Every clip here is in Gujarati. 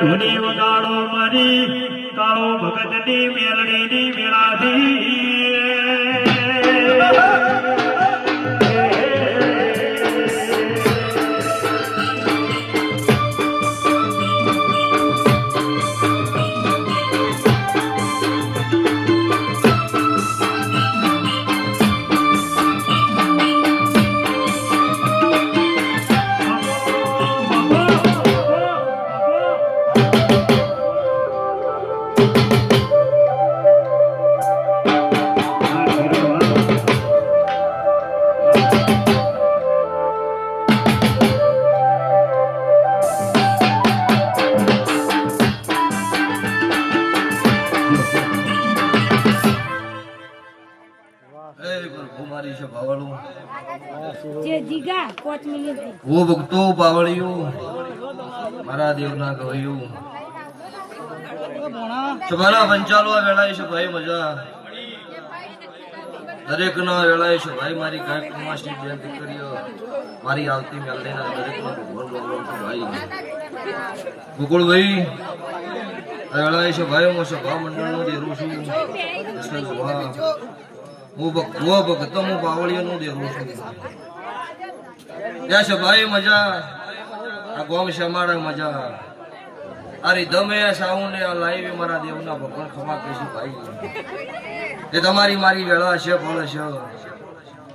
ધૂની વગાડો મારી કાળો ભગતની મેલડીની મેળાથી એ હું ભક્તો પાવળિયું મારા દેવના ગવૈયું તમારા પંચાલો વેળાએ છે ભાઈ મજા. દરેક ના વેળાએ છે ભાઈ મારી ગાય કુમાસની જયંતિ કર્યો મારી આવતી મેલડીના દરેક નો ભગવાન ભગવાન છે ભાઈ. ગોકુળભાઈ વેળાએ છે ભાઈ હું સભા મંડળનો દેરું છું. હું ભક્તો હું હું નું દેરું છું. ત્યાં છે ભાઈ, મજા. આ ગોમ શમાડા મજા. અરે દમે સાઉ ને લાઈવ મારા દેવના ભગવાન ખમા કહીશું ભાઈ. એ તમારી મારી વેળા છે, ફળ છે.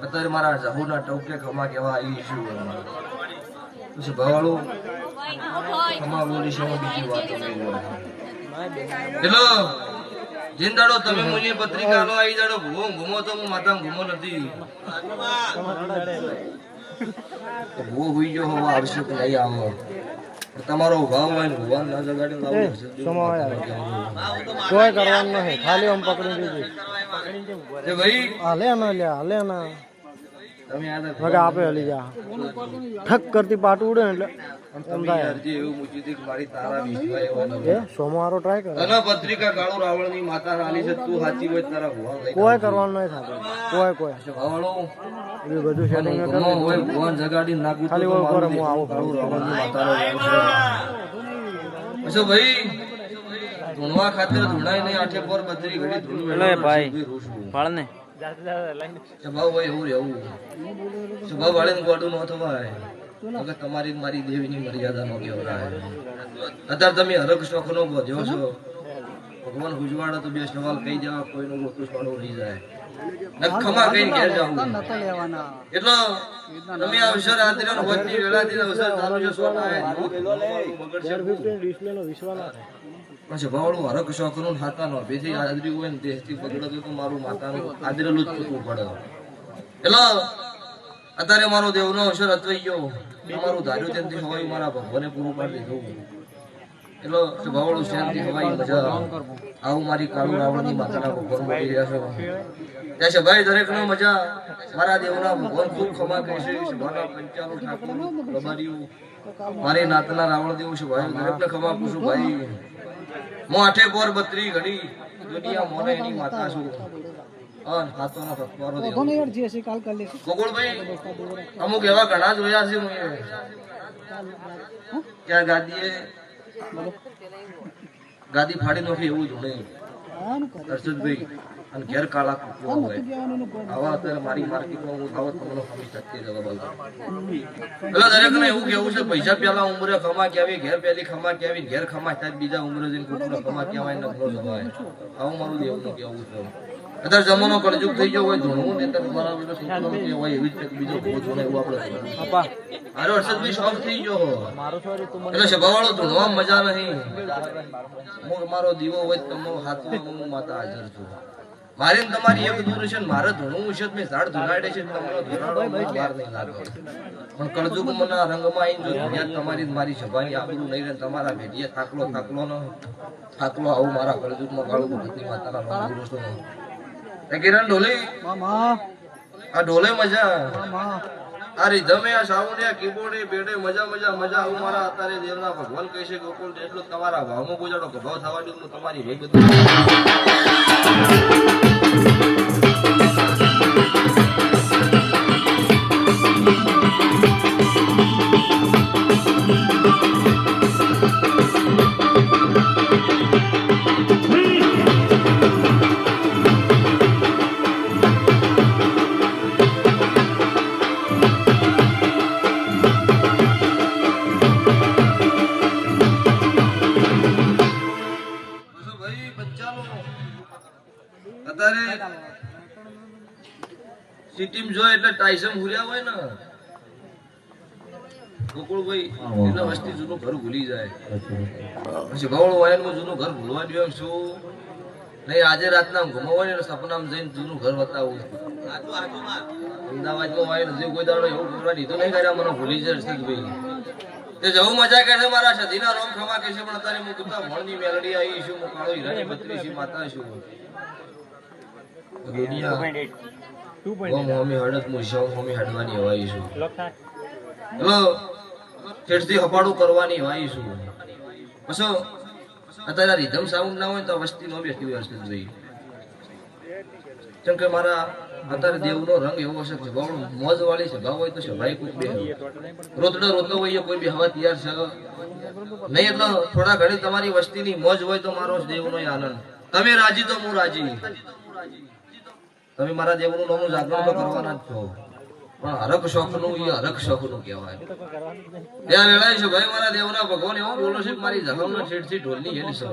અત્યારે મારા જાહુના ટોકે ખમા કેવા આવી છું પછી ભવાળો? ખમા બોલી છે બીજી વાત નહીં જીંદાડો તમે મુની પત્રિકા લો આવી જાડો ભૂવો ઘૂમો તો હું માતા ઘૂમો નથી. ભૂવો હુઈ જો હોવા આવશે નહીં આવો. તમારો ભાવ હોય ને ભગવાન ના જગાડે લાવો કોઈ કરવાનું નહીં ખાલી આમ પકડી દીધી. ભાઈ હાલે ના લ્યા હાલે ના. તમે આ આપે હલી જા. ઠક કરતી પાટું ઉડે એટલે ન સોમવારો ટ્રાય કરે. તને પત્રિકા કાળુ રાવણની માતા રાલી છે તું સાચી હોય તારા કોઈ કરવાનું નહીં થતું. કોઈ કોઈ. એ બધું સેટિંગ હોય ભગવાન જગાડી નાખું ખાલી તો ઓય હું આવું કાળુ રાવણની માતાનો વાસ અચ્છા ભાઈ ધૂણવા ખાતર ધૂણાય નહીં આઠે પર બત્રી ઘડી ધૂણ ભાઈ પાળને સ્વભાવ હોય એવું રહેવું. સ્વભાવ વાળીને ગોડું અત્યારે તમે હરક શોખ નો બોધ્યો છો. ભગવાન ગુજવાડો તો બે સવાલ કહી જવા કોઈનું મોટું સોડું રહી જાય. ને કઈ ઘેર જાવું એટલો તમે અવસર આદર્ય હોજની વેળાથી અવસર ચાલુ છે સોના બગડશે પછી ભાવડું હરક શોખનું થાતા નો બેથી આદરી હોય ને દેહથી પકડો તો મારું માતાનું આદરેલું જ ચૂકવું પડે. એટલે અત્યારે મારો દેવનો અસર અથવાઈ ગયો. અમારું ધાર્યું ત્યાંથી હવાઈ મારા ભગવાને પૂરું પાડી દીધું. એટલે ભાવડું શાંતિ હવાઈ મજા આવું મારી કાળુ રાવણની માતાના ભગવાન મળી રહ્યા છો. ત્યાં છે, ભાઈ દરેક નો મજા. મારા દેવના ભગવાન ખૂબ ખમા કહેશે મારા પંચાલો ઠાકોર મારી નાતના રાવણ દેવ છે ભાઈ દરેકને ખમા પૂછું ભાઈ. આઠે પોર બત્રી ઘડી. દુનિયા મોને એની માતા ગોકુળભાઈ અમુક એવા ઘણા જોયા છે ક્યાં ગાદીએ? ગાદી ફાડી નોખી એવું જોડે. હર્ષદભાઈ. અને ઘેર કાળા કૂકવા હોય. આવા અત્યારે મારી માર્કેટમાં હું આવો તમને ખમી શકતી જવા બાજુ એટલે દરેક ને એવું કેવું છે પૈસા પેલા ઉમરે ખમા કહેવી ઘેર પેલી ખમા કહેવી ઘેર ખમા થાય બીજા ઉમરે જઈને કુટુંબ ખમા કહેવાય ને ઘણો જવાય આવું મારું દેવું કેવું છે. અત્યારે જમાનો કળજુગ થઈ ગયો હોય ધૂણવું ને ત્યારે કે હોય એવી જ કંઈક બીજો ભોજ હોય એવું આપણે મારો હર્ષદભાઈ શોખ થઈ ગયો. એટલે સભાવાળો ધૂણવા મજા નહીં હું મારો દીવો હોય તો તમારો હાથ હું માતા હાજર છું. મારી તમારી એક દૂર છે ને મારે ધૂણવું છે મેં ઝાડ ધૂણાડે છે તમારો ધુનાડો મને નહીં લાગે પણ કળજુગ મને રંગમાં આવીને જો દુનિયા તમારી મારી સભાની આપણું નહીં રહે તમારા ભેટીએ થાકલો થાકલો નો થાકલો આવું મારા કળજુગમાં કાળું ભગતની માતાના નામ ગુરુ કિરણ ઢોલે? આ ઢોલે મજા. ધમે આ સાવણિયા કીબોર્ડે બેડે મજા મજા મજા આવું મારા અત્યારે દેવના ભગવાન કહે છે ગોકુલ એટલું તમારા ભાવમાં ગુજાડો કે ભાવ થવા દઉં તમારી ભાઈ બધું અત્યારે સિટીમ જો એટલે ટાઈસમ હુર્યા હોય ને ગોકુળભાઈ એટલે વસ્તી જૂનું ઘર ભૂલી જાય. પછી ગૌળ વાયનમાં જૂનું ઘર ભૂલવા દો એમ નહીં આજે રાતના ઘુમાવો ને સપનામાં જઈને જૂનું ઘર બતાવું અમદાવાદમાં વાય જે કોઈ દાડો એવું કરવા દીધું નહીં કર્યા મને ભૂલી જાય હર્ષદભાઈ તે જવું મજા કરે મારા સધીના રોમ ખમા કે છે પણ અત્યારે હું કુતા ભણની મેલડી આવી છું હું કાળો હીરાની બત્રીસી માતા છું. હપાડું કરવાની હવાઈ છું. બસો અત્યારે રીધમ સાઉન્ડ ના હોય તો વસ્તી નો બેસતી હોય હર્ષદભાઈ કેમ કે મારા અત્યારે દેવનો રંગ એવો હશે મોજ વાળી છે ભાવ હોય તો સભાઈ કોઈ બે રોતડો રોતો હોય કોઈ બી હવા તૈયાર છે. નહીં એટલે થોડા ઘણી તમારી વસ્તીની મોજ હોય તો મારો દેવનો આનંદ. તમે રાજી તો હું રાજી. તમે મારા દેવનું નામનું જાગરણ તો કરવાના જ છો. પણ હરક શોખનું એ હરક શોખનું કહેવાય. ત્યાં વેળાએ છે, ભાઈ, મારા દેવના ભગવાન એવો બોલો છે મારી જહમના છેડથી ઢોલની હેલી છે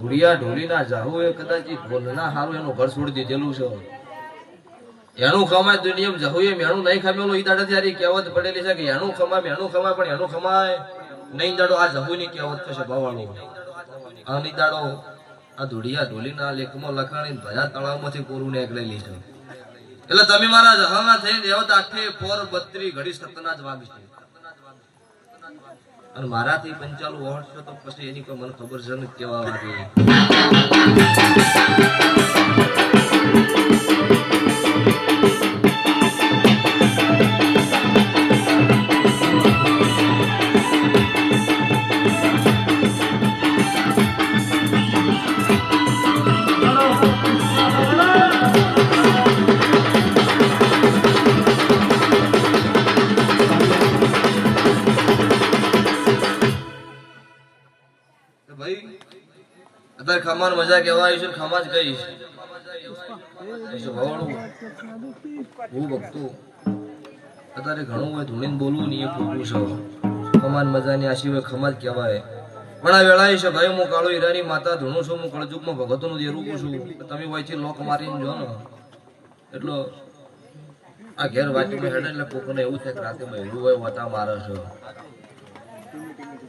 ગુડિયા ઢોલીના જાહુ એ કદાચ ઢોલના હારું એનું ઘર છોડી દીધેલું છે. એનું ખમાય દુનિયમ જાહુ એ મેણું નહીં ખમેલું એ દાડા ત્યારે કહેવત પડેલી છે કે એનું ખમાય, મેણું ખમાય, પણ એનું ખમાય. નહીં દાડો આ જહુની કહેવત થશે ભવાણી આ નહીં દાડો આ ધૂળિયા ઢોલીના લેખમાં લખાણી ભયા તળાવમાંથી કોરું નીકળી લીધું એટલે તમે મારા જહાના થઈ દેવત આઠે પોર બત્રી ઘડી સતના જ વાગશે. અને મારાથી પંચાલું વર્ષ તો પછી એની કોઈ મને ખબર છે ને કેવા વાગે. ભાઈ, અત્યારે ખમાન મજા કહેવાય આવીશું ખમા જ કહીશ. હું ભક્તો. અત્યારે ઘણું હોય, ધૂણીને બોલવું નહીં, એ ખોટું છે ખમાન મજાની આશી હોય ખમા જ કહેવાય. પણ આ વેળાએ છે ભાઈ, હું કાળો હીરાની માતા ધૂણું છું, હું કળજુગમાં ભગતનું દેરું છું તમે વયથી લોક મારીને જો ને. એટલો આ ઘેર વાંચી હેડે એટલે કોકને એવું થાય કે રાતે મહેરું હોય, વતા મારે છે.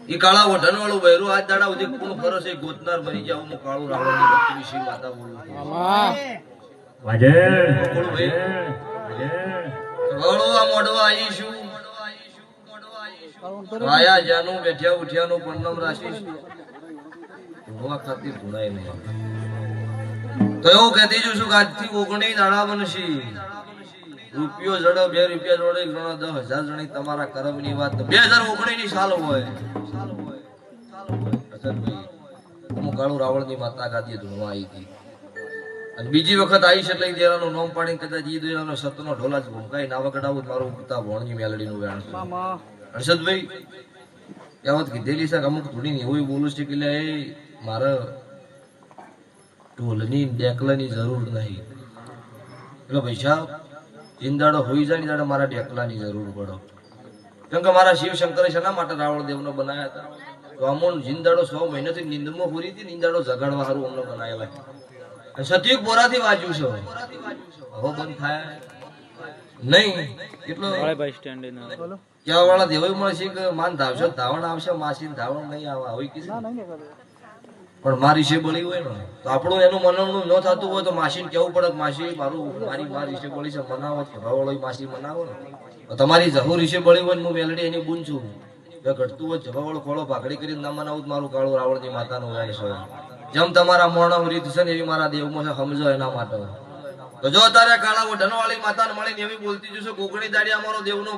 ઈ કાળા વઢન વાળું બૈરું આજ દાડા સુધી કોણ ફરો છે? ગોતનાર મરી જાવ હું કાળું રાવણની ભક્તિ વિશે માતા બોલું. વાજે. બોલું ભાઈ. વાજે. વળો આ મોઢવા આવીશું આયા જાનું બેઠ્યા ઉઠ્યાનું પરનામ રાશી ભોવા ખાતી ભૂલાય નહીં. તો એવું કહેતી છું આજથી ઓગણી દાડા બનશી. રૂપિયો જડો બે રૂપિયા જોડે ગણો દસ હજાર જણી તમારા કરમની વાત બે હજાર ઓગણી ની સાલ હોય. હું કાળું રાવણની માતા ગાદી ધૂણવા આવી હતી. અને બીજી વખત આવીશ એટલે દેરાનું નોમ પાણી કદાચ ઈ દેરાનો સતનો ઢોલા જ ભૂમકાઈ ના વગડાવું મારું પિતા ભોણની મેલડીનું વેણ છે. હર્ષદભાઈ કહેવત કીધેલી છે અમુક થોડી એવું બોલું છે કે લે મારે ઢોલની ડેકલાની જરૂર નહીં. એટલે પૈસા જિંદાડો હોઈ જાય ને દાડે મારા ઢેકલાની જરૂર પડો. કેમ કે મારા શિવ શંકરે શેના માટે રાવણ દેવનો બનાવ્યા હતા? તો અમોન જિંદાડો સો મહિનાથી નિંદમાં પૂરી હતી નિંદાડો જગાડવા સારું અમને બનાવેલા. અને સતયુગ બોરાથી વાંચ્યું છે. હવે બંધ થાય. નહીં એટલો બસ કેવા વાળા દેવાય મળશે કે માન ધાવશો ધાવણ આવશે માસી ધાવણ નહીં આવે આવી કીધું. પણ મારી છે બળી હોય ને, તો આપણું એનું મનાવણું ન થતું હોય તો માસીને કેવું પડે માસી, મારું, મારી મારી છે બળી છે, મનાવો કે ભાવળો માસી મનાવો ને. તમારી જહુર છે બળી હોય ને, હું મેલડી એની બૂન છું. ઘટતું હોય જવાવાળો ખોળો ભાગડી કરીને ના મનાવું મારું કાળું રાવણની માતાનું છે. જેમ તમારા મોણમ રીત છે ને, એવી મારા દેવમાં છે, સમજો એના માટે. તો જો તારે કાળા ઓઢણ વાળી માતાને મળીને એવી બોલતી જશે કોકણી દાડી અમારો દેવનો